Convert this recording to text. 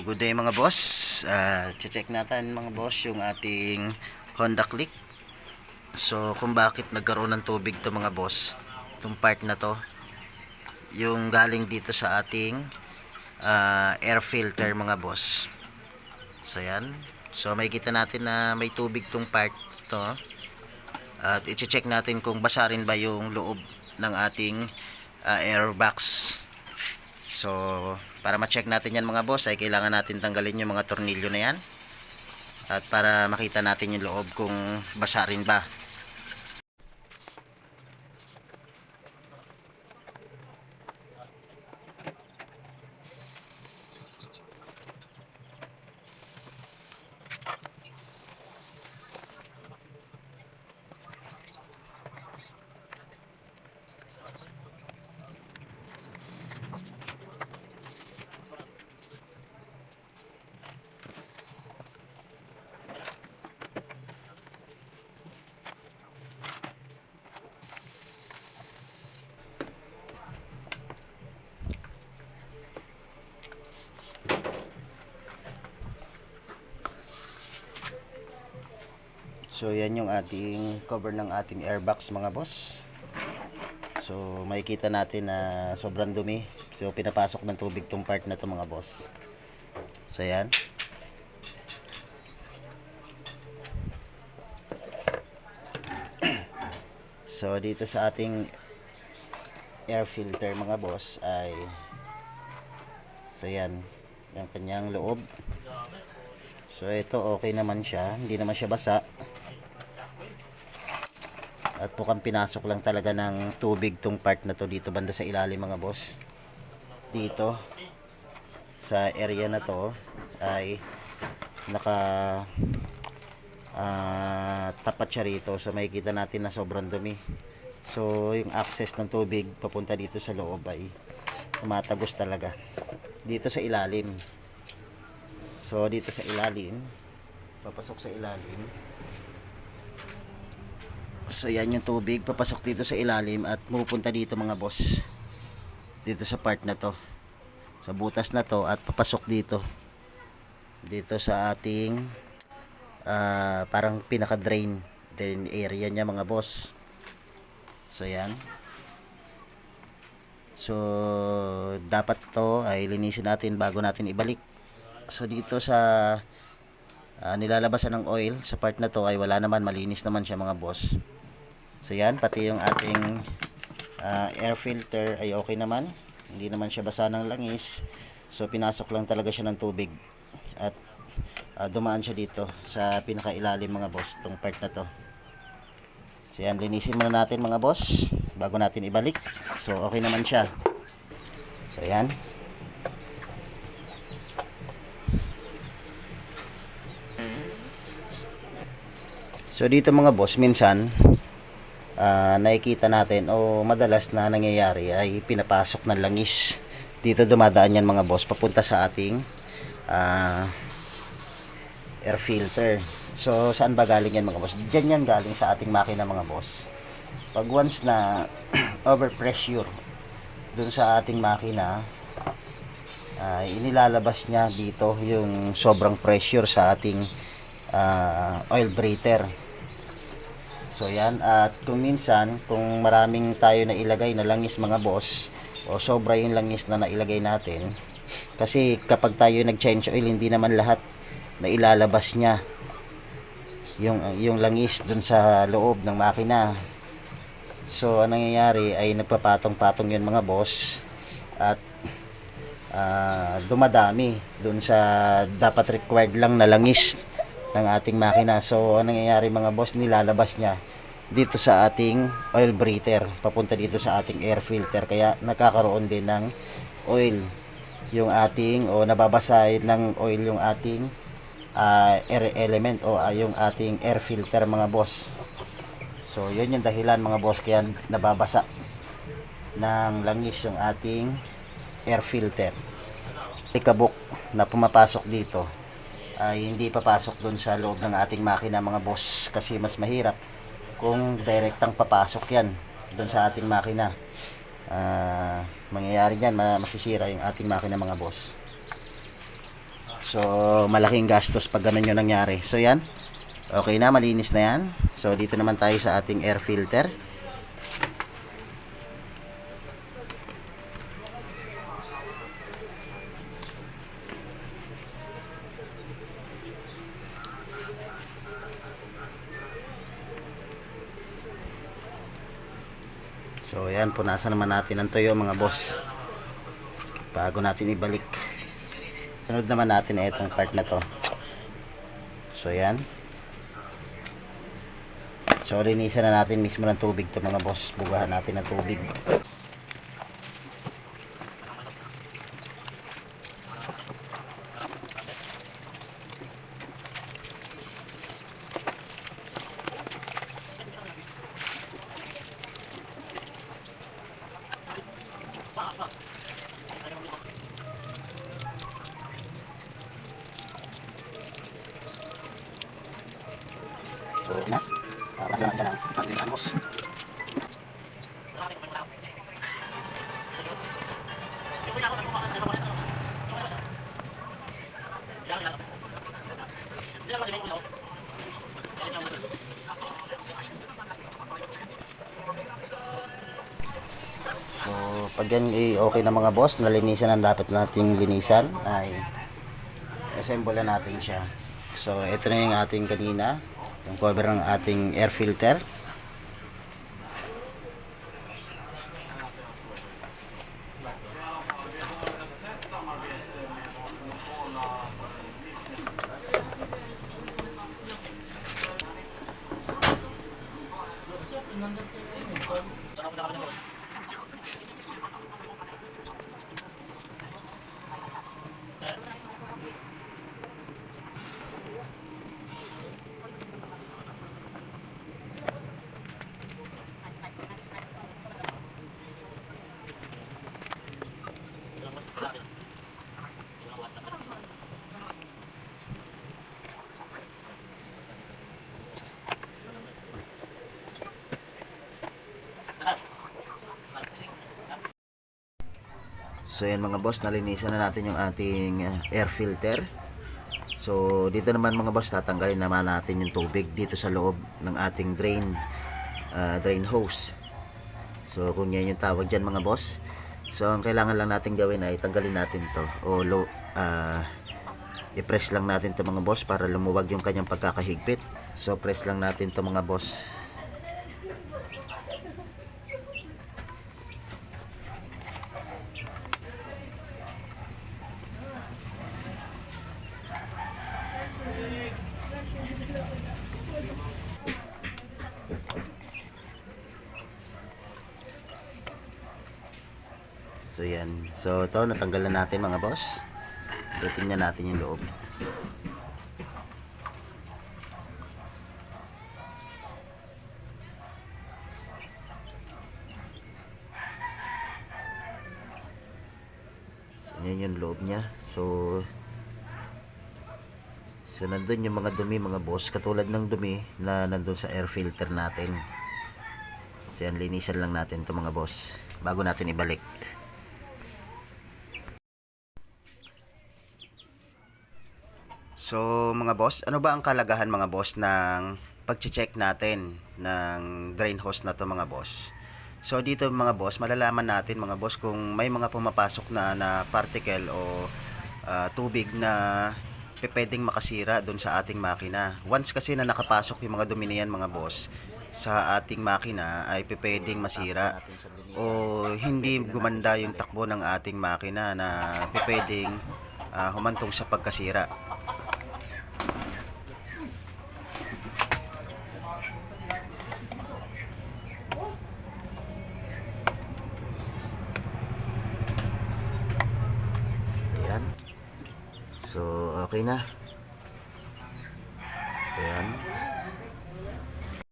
Good day mga boss. Ah, check natin mga boss yung ating Honda Click. So kung bakit nagkaroon ng tubig to mga boss, itong part na to, yung galing dito sa ating ah, air filter mga boss. So yan. So may kita natin na may tubig tong part to. At i-check natin kung basa rin ba yung loob ng ating ah, air box. So, para ma-check natin yan mga boss, ay kailangan natin tanggalin yung mga tornilyo na yan. At para makita natin yung loob kung basa rin ba. So, yan yung ating cover ng ating airbox mga boss. So, makikita natin na sobrang dumi. So, pinapasok ng tubig tong part na to mga boss. So, yan. So, dito sa ating air filter mga boss ay so yan yung kanyang loob so ito okay naman siya hindi naman siya basa at mukhang pinasok lang talaga ng tubig tong part na to dito banda sa ilalim mga boss. Dito sa area na to ay naka ah, tapat siya rito. So makikita natin na sobrang dumi. So yung access ng tubig papunta dito sa loob ay tumatagos talaga. Dito sa ilalim. So dito sa ilalim. Papasok sa ilalim So yan yung tubig papasok dito sa ilalim at pupunta dito mga boss. Dito sa part na to. Sa butas na to at papasok dito. Dito sa ating ah, parang pinaka drain drain area niya mga boss. So yan. So dapat to ay linisin natin bago natin ibalik. So dito sa ah, nilalabasan ng oil sa part na to ay wala naman malinis naman siya mga boss. So yan, pati yung ating ah, air filter ay okay naman. Hindi naman siya basa ng langis. So pinasok lang talaga siya ng tubig. At ah, dumaan siya dito sa pinakailalim mga boss, tong part na to. So yan, linisin muna natin mga boss bago natin ibalik. So okay naman siya. So yan. So dito mga boss, minsan ah, nakikita natin o madalas na nangyayari ay pinapasok ng langis. Dito dumadaan yan mga boss papunta sa ating ah, air filter. So saan ba galing yan mga boss? Diyan yan galing sa ating makina mga boss. Pag once na overpressure dun sa ating makina ay inilalabas niya dito yung sobrang pressure sa ating ah, oil breather. So yan at kung minsan kung maraming tayo na ilagay na langis mga boss o sobra yung langis na nailagay natin kasi kapag tayo nag-change oil hindi naman lahat na ilalabas niya yung yung langis dun sa loob ng makina. So anong nangyayari ay nagpapatong-patong yun mga boss at ah, dumadami dun sa dapat required lang na langis ng ating makina. So, anong nangyayari mga boss, nilalabas niya dito sa ating oil breather, papunta dito sa ating air filter. Kaya nagkakaroon din ng oil yung ating o nababasa ng oil yung ating ah, air element o ah, yung ating air filter mga boss. So, yun yung dahilan mga boss kaya nababasa ng langis yung ating air filter. Ikabok na pumapasok dito ay hindi papasok doon sa loob ng ating makina mga boss kasi mas mahirap kung direktang papasok yan doon sa ating makina Ah, mangyayari yan ma- masisira yung ating makina mga boss So, malaking gastos pag ganun yung nangyari. So, yan. Okay na, malinis na yan. So, dito naman tayo sa ating air filter. So, ayan, punasan naman natin ang tuyo mga boss. Bago natin ibalik. Sunod naman natin na itong part na to. So, ayan. So, linisan na natin mismo ng tubig to mga boss. Bugahan natin ng tubig. So, na. Para lang ka lang. Pag boss. So, pag yan eh, okay na mga boss, nalinisan ang dapat nating linisan, ay assemble na natin siya. So, ito na yung ating kanina, yung cover ng ating air filter. So yan mga boss, nalinisan na natin yung ating uh, air filter. So dito naman mga boss, tatanggalin naman natin yung tubig dito sa loob ng ating drain uh, drain hose. So kung yan yung tawag dyan mga boss. So ang kailangan lang natin gawin ay tanggalin natin to o low, uh, i-press lang natin to mga boss para lumuwag yung kanyang pagkakahigpit. So press lang natin to mga boss. So yan. So ito natanggal na natin mga boss. So tingnan natin yung loob. So yan yung loob niya. So So nandun yung mga dumi mga boss katulad ng dumi na nandun sa air filter natin. So yan linisan lang natin to mga boss bago natin ibalik. So mga boss, ano ba ang kalagahan mga boss ng pag-check natin ng drain hose na to mga boss? So dito mga boss, malalaman natin mga boss kung may mga pumapasok na na particle o ah, tubig na pwedeng makasira doon sa ating makina. Once kasi na nakapasok yung mga dumi na yan mga boss sa ating makina ay pwedeng masira o hindi gumanda yung takbo ng ating makina na pwedeng ah, humantong sa pagkasira. Okay na.